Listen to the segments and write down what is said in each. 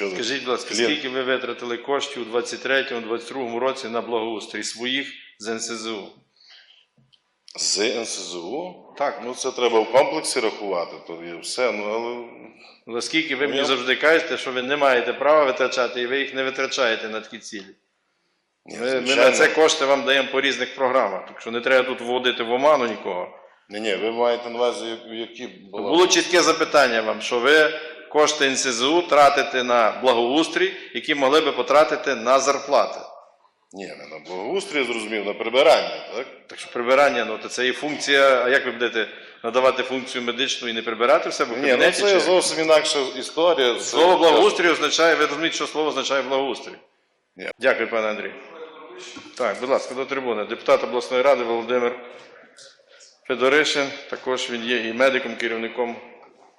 Що Скажіть, будь ласка, скільки ви витратили коштів у 23-22 році на благоустрій своїх з НСЗУ? З НСЗУ? Так, ну це треба в комплексі рахувати, то є все, ну але Ну, Оскільки ви Ну, мені я- завжди кажете, що ви не маєте права витрачати, і ви їх не витрачаєте на такі цілі. ні, Ми, ми на це кошти вам даємо по різних програмах, так що не треба тут вводити в оману нікого. Ні, ні, ви маєте на увазі, які була. Було чітке запитання вам, що ви кошти НСЗУ тратите на благоустрій, які могли би потратити на зарплати. Ні, не на благоустрій, зрозумів, на прибирання, так? Так що прибирання, ну то це і функція. А як ви будете надавати функцію медичну і не прибирати в себе в Ні, ну кабінеті? це чи- зовсім інакша історія. Це- Слово благоустрій означає, ви розумієте, що слово означає благоустрій. Ні. Дякую, пане Андрій. Так, будь ласка, до трибуни. Депутат обласної ради Володимир Федоришин. Також він є і медиком, керівником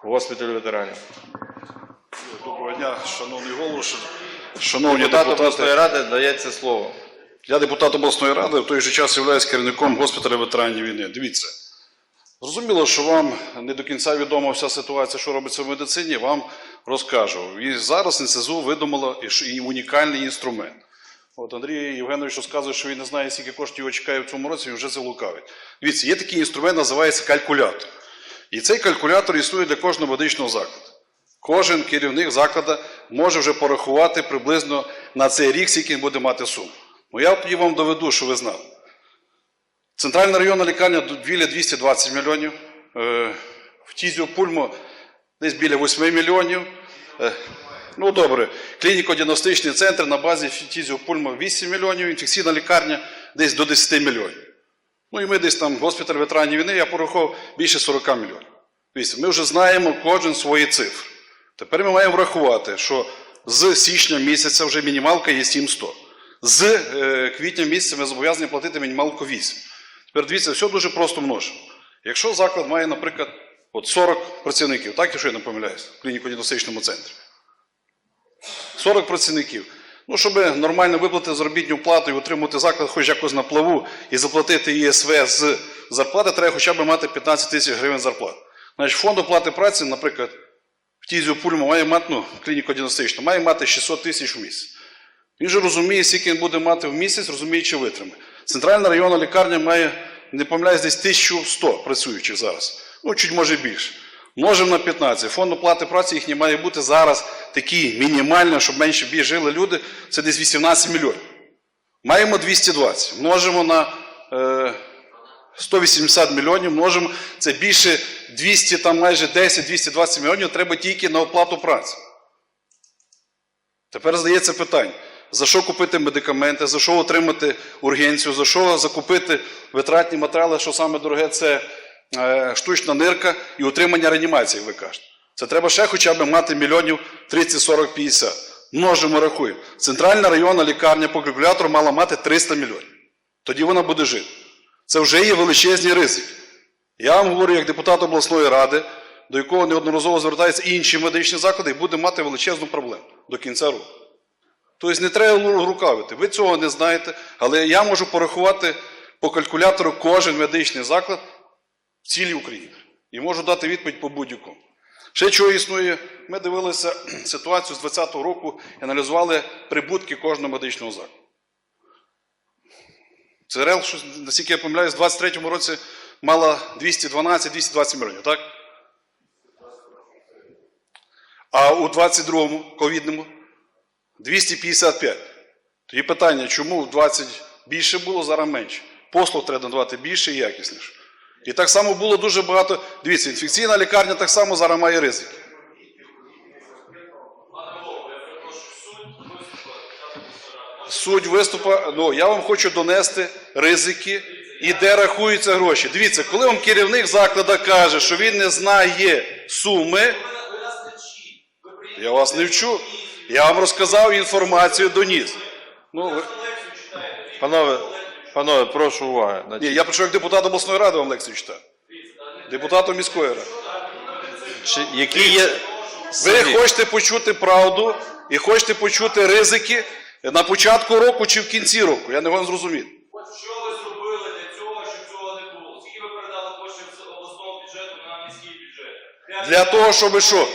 госпіталю ветеранів. Доброго дня, шановний голову, шановні Депутат депутати. обласної ради дається слово. Я депутат обласної ради, в той же час являюсь керівником госпіталя ветеранів війни. Дивіться, зрозуміло, що вам не до кінця відома вся ситуація, що робиться в медицині, вам розкажу. І зараз НСЗУ видумало і унікальний інструмент. От Андрій Євгенович розказує, що він не знає, скільки коштів його чекає в цьому році, він вже це лукавить. Дивіться, є такий інструмент, називається калькулятор. І цей калькулятор існує для кожного медичного закладу. Кожен керівник закладу може вже порахувати приблизно на цей рік, скільки буде мати сум. Ну я тоді вам доведу, що ви знали. Центральна районна лікарня біля 220 мільйонів, е, в Тізіо Пульмо десь біля 8 мільйонів. Е, Ну добре, клініко-діагностичний центр на базі Тізіо Пульмо 8 мільйонів, інфекційна лікарня десь до 10 мільйонів. Ну і ми десь там госпіталь ветеранів війни, я порахував більше 40 мільйонів. Ми вже знаємо кожен свої цифри. Тепер ми маємо врахувати, що з січня місяця вже мінімалка є 700. З е, квітня місяця ми зобов'язані платити мінімалку 8. Тепер дивіться, все дуже просто множимо. Якщо заклад має, наприклад, от 40 працівників, так, якщо я не помиляюсь, в клініко-діагностичному центрі. 40 працівників. Ну, щоб нормально виплатити заробітну плату і отримати заклад хоч якось на плаву і заплатити ЄСВ з зарплати, треба хоча б мати 15 тисяч гривень зарплат. Значить, фонд оплати праці, наприклад, в Тізіо Пульмо має мати, ну, клініко-діагностично, має мати 600 тисяч в місяць. Він же розуміє, скільки він буде мати в місяць, розуміє, чи витримає. Центральна районна лікарня має, не помиляюсь, десь 1100 працюючих зараз. Ну, чуть може більше. Множимо на 15. Фонд оплати праці їхній має бути зараз такий мінімальний, щоб менше більше жили люди, це десь 18 мільйонів. Маємо 220. Множимо на е, 180 мільйонів, множимо, це більше 200, там майже 10-220 мільйонів треба тільки на оплату праці. Тепер здається питання, за що купити медикаменти, за що отримати ургенцію, за що закупити витратні матеріали, що саме дороге це штучна нирка і утримання реанімації, як ви кажете. Це треба ще хоча б мати мільйонів 30, 40, 50. Множимо, рахуємо. Центральна районна лікарня по калькулятору мала мати 300 мільйонів. Тоді вона буде жити. Це вже є величезні ризики. Я вам говорю як депутат обласної ради, до якого неодноразово звертаються інші медичні заклади, і буде мати величезну проблему до кінця року. Тобто не треба рукавити. Ви цього не знаєте, але я можу порахувати по калькулятору кожен медичний заклад в цілій Україні. І можу дати відповідь по будь-якому. Ще чого існує, ми дивилися ситуацію з 2020 року і аналізували прибутки кожного медичного закладу. ЦРЛ, щось, наскільки я помиляюсь, в 23-му році мала 212-220 мільйонів, так? А у 22-му ковідному 255. Тоді питання, чому в 20 більше було, зараз менше? Послуг треба надавати більше і якісніше. І так само було дуже багато. Дивіться, інфекційна лікарня так само зараз має ризики. Суть виступу, ну я вам хочу донести ризики і де рахуються гроші. Дивіться, коли вам керівник закладу каже, що він не знає суми, я вас не вчу. Я вам розказав інформацію доніс. Ну, ви... Панове, панове, прошу уваги. Значить, Ні, я прийшов як депутат обласної ради вам лекцію читаю. Депутатом міської ради. чи- які є Ви хочете почути правду і хочете почути ризики на початку року чи в кінці року. Я не зрозуміти. От що ви зробили для цього, щоб цього не було? Скільки ви передали коштів з обласного бюджету на міський бюджет? Для того, щоб що?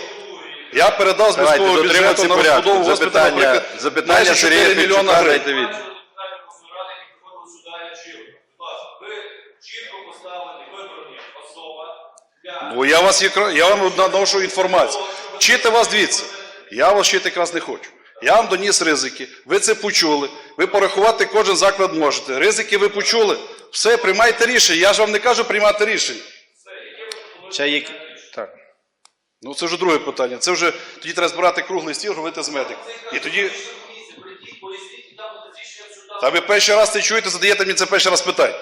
Я передав з міського бюджету на розбудову Запитання, наприклад, запитання майже 4 мільйона гривень. дайте від. Депутатів обласної ради, які приходили сюди, я чив. Будь ласка, ви чітко поставлені, вибрані особа для Бо я вас я вам наношу інформацію. Вчити вас дивіться. Я вас вчити якраз не хочу. Я вам доніс ризики. Ви це почули. Ви порахувати кожен заклад можете. Ризики ви почули. Все, приймайте рішення. Я ж вам не кажу приймати рішення. Ще є... Так. Ну це вже друге питання. Це вже тоді треба збирати круглий стіл, говорити з медиком. І тоді. Та ви перший раз це чуєте, задаєте мені це перший раз питання.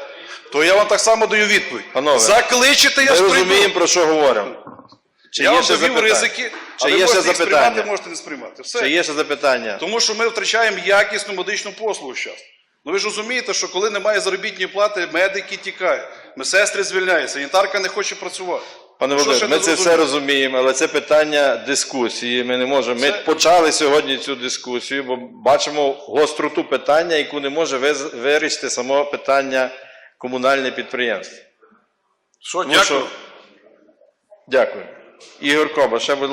То я вам так само даю відповідь. Панове, Закличете, я Ми ж прийду. розуміємо, про що говоримо. Чи Я є вам ще довів запитання? ризики, Чи а ви є ще можете їх запитання? сприймати, можете не сприймати. Все. Чи є ще запитання? Тому що ми втрачаємо якісну медичну послугу зараз. Ну ви ж розумієте, що коли немає заробітної плати, медики тікають, медсестри звільняються, санітарка не хоче працювати. Пане Що Володимир, ми не це все зрозуміло? розуміємо, але це питання дискусії. Ми не можемо. Ми Це- почали сьогодні цю дискусію, бо бачимо гостроту питання, яку не може виз- вирішити само питання комунальне підприємство. Що, Тому дякую. що- Дякую. Ігор Коба, ще будь